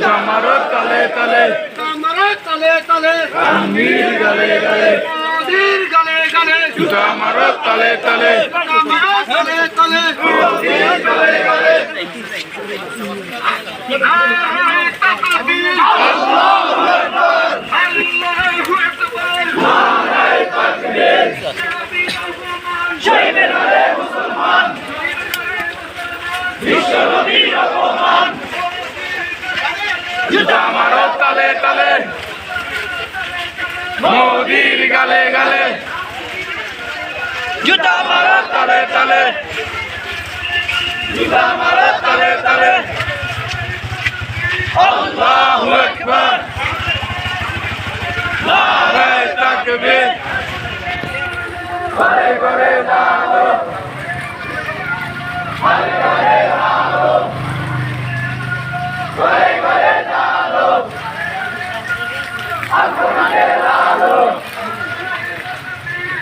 জুতা মারো তালে তালে মারো তলে তলে আমির গালে গালে মোদির গালে গালে জুতা মারো তালে তালে মারো তলে তলে মোদির গালে গালে আল্লাহু আকবার আল্লাহু আকবার নারায়ে তাকবীর জয় বেলালে মুসলমান বিশ্বনবীর অপমান জুতা মারো তালে তালে মোদির গালে গালে। জুতা মারো তালে তালে। জুতা মারো তালে তালে। আল্লাহু আকবার। নারায়ে তাকবীর। ঘরে ঘরে দাঁড়ো ঘরে ঘরে দাঁড়ো আগুনে দাঁড়ো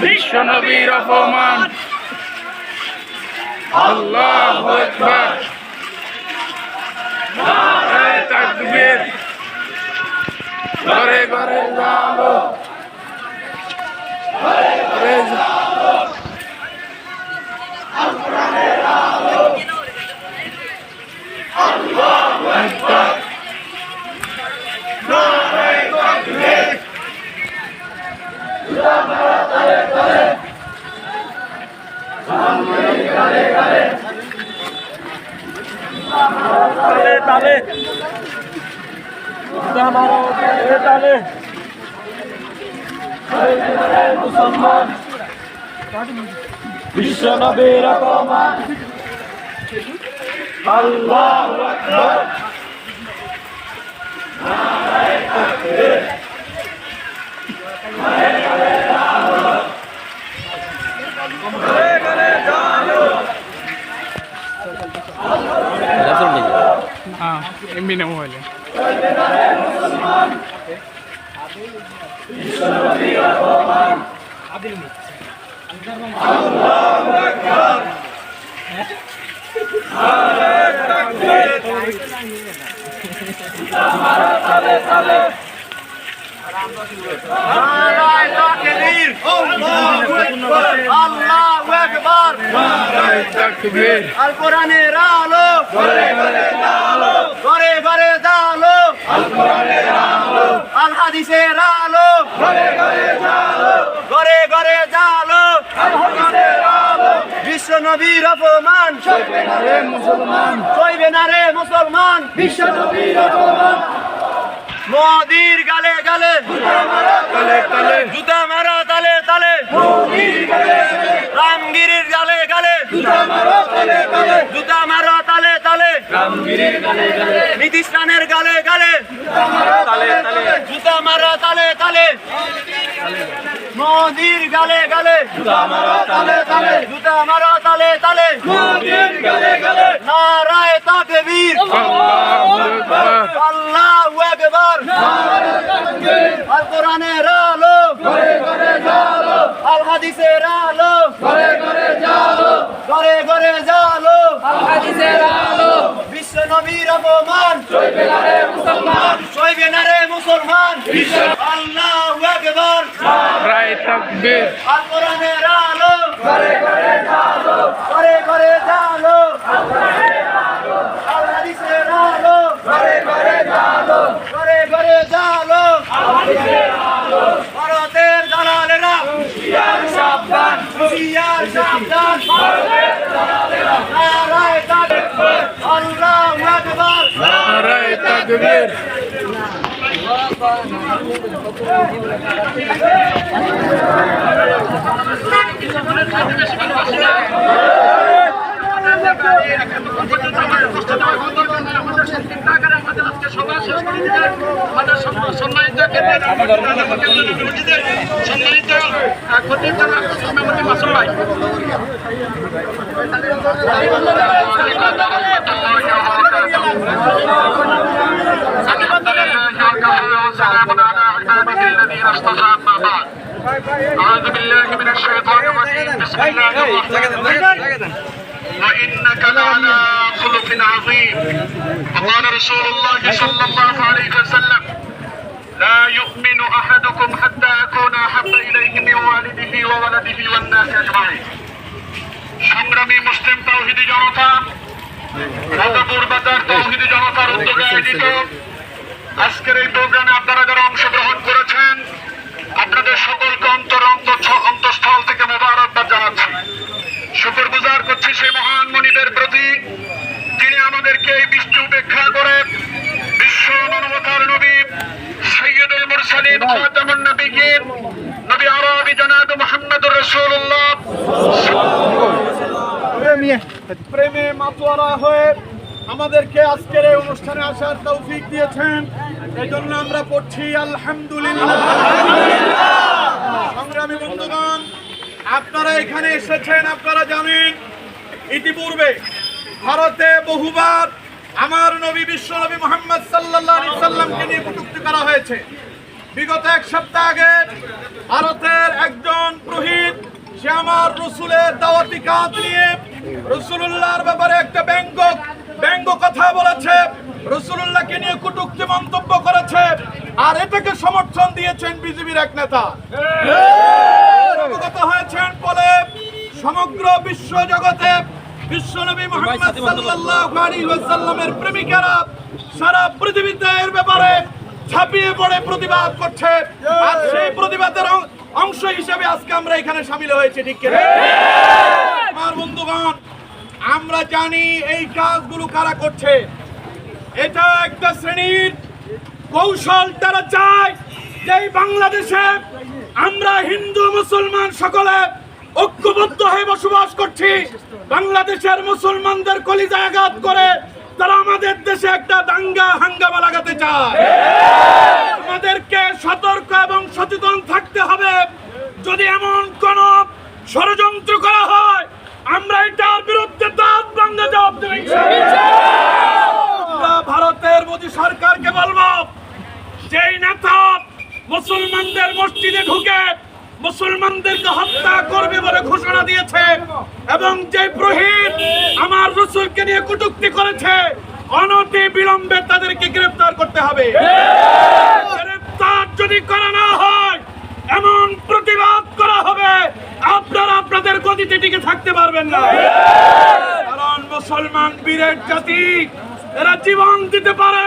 বিশ্ব নবীর অপমান। আল্লাহ আকবার নারায়ে তাকবীর ঘরে ঘরে জালো ঘরে ঘরে জালো আল্লাহু আকবার নারায়ে তাকবীর তালে তালে মারো তালে তালে মুসলমান বিশ্ব নবীর অপমান আল্লাহ আকবার हाँ एम बी ने मोबाइल है নারায়ে তাকবীর আল্লাহু আকবার আল্লাহু আকবার নারায়ে তাকবীর আল কোরআনের আলো ঘরে জালো আল হাদিসের আলো। ঘরে ঘরে জালো। বিশ্ব মোদির গালে গালে। তালে তালে জুতা মারা তালে তালে। গালে গালে রামগিরির গালে গালে। জুতা মারো তালে তালে। রামগিরির গালে গালে। জুতা মারা তালে তালে। মোদির গালে গালে। জুতা মারো তালে তালে। জুতা মারা তালে তালে। মোদির গালে গালে। নারায়ে তাকবীর। আল্লাহু আকবার। আল্লাহু আকবার। আল কোরআনের আলো। ঘরে ঘরে জালো। আল হাদিসের আলো। ঘরে ঘরে জালো। ঘরে ঘরে জালো। আল হাদিসের আলো। বিশ্ব নবীর অপমান। চলবে না রে মুসলমান সইবে না রে মুসলমান? আল্লাহু আকবার। নারায়ে তাকবীর। আল কোরআনের আলো। করে করে জালো করে করে জালো আল হাদিসের আলো ঘরে ঘরে জালো ঘরে ঘরে জালো ভারতের দালালেরা ইয়ার সাবধান হুঁশিয়ার সাবধান নারায়ে তাকবীর আল্লাহু আকবার নারায়ে তাকবীর সম্মানিত খতিব ইমামতি মাসুম ভাই الرجيم بسم الله الرحمن الرحيم وانك لعلى خلق عظيم وقال رسول الله صلى الله عليه وسلم لا يؤمن احدكم حتى اكون احب اليه من والده وولده والناس اجمعين সংগ্রামী মুসলিম তৌহিদি জনতা রাজাপুর বাজার তৌহিদি জনতার উদ্যোগে আয়োজিত আজকের এই প্রোগ্রামে আপনারা যারা অংশগ্রহণ করেছেন প্রেমে মাতোয়ারা হয়ে আমাদেরকে আজকের এই অনুষ্ঠানে আসার তৌফিক দিয়েছেন। এই জন্য আমরা পড়ছি আলহামদুলিল্লাহ। সংগ্রামী বন্ধুগণ, আপনারা এখানে এসেছেন, আপনারা জানেন, ইতিপূর্বে ভারতে বহুবার আমার নবী বিশ্ব নবী মোহাম্মদ আলাইহি সাল্লামকে নিয়ে কটূক্তি করা হয়েছে। বিগত এক সপ্তাহ আগে ভারতের একজন পুরোহিত, সে আমার রসুলের দাওয়াতি কাজ নিয়ে রসুল্লাহর ব্যাপারে একটা ব্যঙ্গ ব্যঙ্গ কথা বলেছে। রসুল্লাহকে নিয়ে কটূক্তি মন্তব্য করেছে। আর এটাকে সমর্থন দিয়েছেন বিজেপির এক নেতা। অবগত হয়েছেন বলে সমগ্র বিশ্ব জগতে বিশ্বনবী মোহাম্মদ সাল্লাল্লাহু আলাইহি ওয়াসাল্লামের প্রেমিকারা সারা পৃথিবীতে এর ব্যাপারে ছাপিয়ে পড়ে প্রতিবাদ করছে। আর সেই প্রতিবাদের অংশ হিসেবে আজকে আমরা এখানে সামিল হয়েছি ঠিক। আমার বন্ধুগণ আমরা জানি এই কাজগুলো কারা করছে। এটা একটা শ্রেণির কৌশল তারা চায় যে বাংলাদেশে আমরা হিন্দু, মুসলমান সকলে ঐক্যবদ্ধ হয়ে বসবাস করছি। বাংলাদেশের মুসলমানদের কলিজা আঘাত করে তারা আমাদের দেশে একটা দাঙ্গা হাঙ্গামা লাগাতে চায়। আমাদেরকে সতর্ক এবং সচেতন থাকতে হবে। যদি এমন কোন ষড়যন্ত্র করা হয় আমরা এটার বিরুদ্ধে দাঁত ভাঙ্গা জবাব দেব আমরা ভারতের মোদী সরকারকে বলব যেই নেতা মুসলমানদের মসজিদে ঢুকে মুসলমানদেরকে হত্যা করবে বলে ঘোষণা দিয়েছে। এবং যে প্রহিত আমার রসুলকে নিয়ে কটুক্তি করেছে, অনতি বিলম্বে তাদেরকে গ্রেফতার করতে হবে। গ্রেফতার যদি করা না হয়, এমন প্রতিবাদ করা হবে, আপনারা আপনাদের গতিতে টিকে থাকতে পারবেন না। কারণ মুসলমান বীরের জাতি, এরা জীবন দিতে পারে।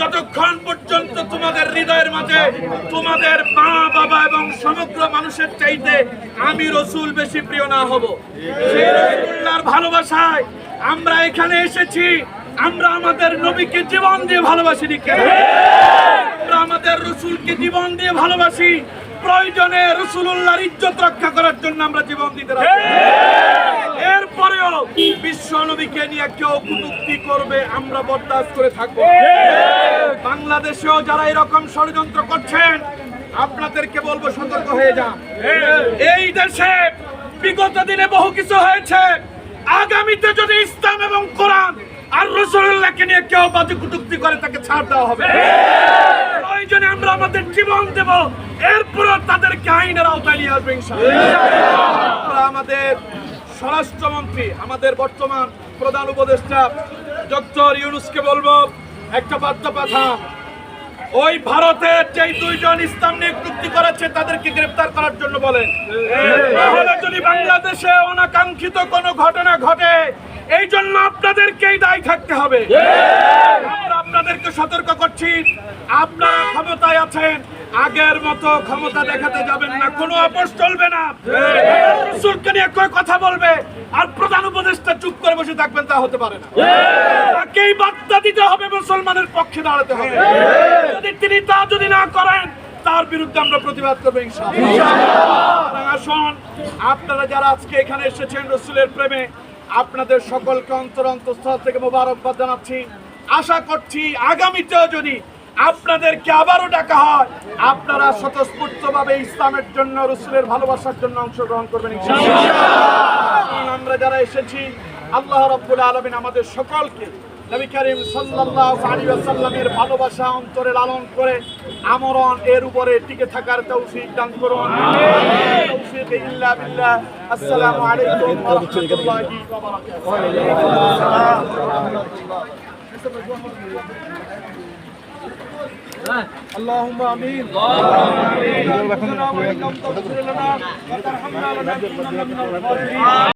যতক্ষণ পর্যন্ত তোমাদের হৃদয়ের মাঝে তোমাদের মা, বাবা এবং সমগ্র মানুষের চাইতে আমি রসুল বেশি প্রিয় না হব। সেই ভালোবাসায় আমরা এখানে এসেছি। আমরা আমাদের নবীকে জীবন দিয়ে ভালোবাসি আমরা আমাদের রসুলকে জীবন দিয়ে ভালোবাসি। প্রয়োজনে রসুল্লাহর ইজ্জত রক্ষা করার জন্য আমরা জীবন দিতে এরপরেও বিশ্ব নবীকে নিয়ে কেউ করবে, আমরা বরদাস্ত করে থাকব। বাংলাদেশেও যারা এরকম ষড়যন্ত্র করছেন, আপনাদেরকে বলব সতর্ক হয়ে যান। এই দেশে বিগত দিনে বহু কিছু হয়েছে। আগামীতে যদি ইসলাম এবং কোরআন আর রসুল্লাহকে নিয়ে কেউ বাজে কুটুক্তি করে, তাকে ছাড় দেওয়া হবে। প্রয়োজনে আমরা আমাদের জীবন দেব, এরপরও তাদেরকে আইনের আওতায় নিয়ে আসবে আমাদের স্বরাষ্ট্রমন্ত্রী, আমাদের বর্তমান প্রধান উপদেষ্টা ডক্টর ইউনুসকে বলব, একটা বার্তা পাঠান। ওই ভারতের যে দুইজন ইসলাম নিয়ে কৃতি করেছে, তাদেরকে গ্রেফতার করার জন্য বলেন। তাহলে যদি বাংলাদেশে অনাকাঙ্ক্ষিত কোনো ঘটনা ঘটে এই জন্য আপনাদেরকেই দায়ী থাকতে হবে। আপনাদেরকে সতর্ক করছি, আপনারা ক্ষমতায় আছেন, আগের মতো ক্ষমতা দেখাতে যাবেন না, কোনো আপোষ চলবে না। রসুলকে নিয়ে কয় কথা বলবে? আর প্রধান উপদেষ্টা চুপ করে বসে থাকবেন, তা হতে পারে না। তাকেই বার্তা দিতে হবে, মুসলমানের পক্ষে দাঁড়াতে হবে। যদি তিনি তা যদি না করেন, তার বিরুদ্ধে আমরা প্রতিবাদ করব আসুন, আপনারা যারা আজকে এখানে এসেছেন রসুলের প্রেমে, আপনাদের সকলকে অন্তর অন্তঃস্থল থেকে মোবারকবাদ জানাচ্ছি। আশা করছি আগামীতেও যদি আপনাদেরকে আবারও ডাকা হয়। আপনারা স্বতঃস্ফূর্তভাবে ইসলামের জন্য রসুলের ভালোবাসার জন্য অংশগ্রহণ করবেন আমরা যারা এসেছি আল্লাহ রাব্বুল আলামিন আমাদের সকলকে নবী করিম সাল্লাল্লাহু আলাইহি ওয়াসাল্লামের ভালোবাসা অন্তরে লালন করে আমরণ এর উপরে টিকে থাকার তৌফিক দান করুন। তৌফিক ইল্লা বিল্লাহ। আসসালামু আলাইকুম ওয়া রাহমাতুল্লাহি ওয়া বারাকাতুহু। اللهم آمين. اللهم آمين. ربنا لنا وترحمنا من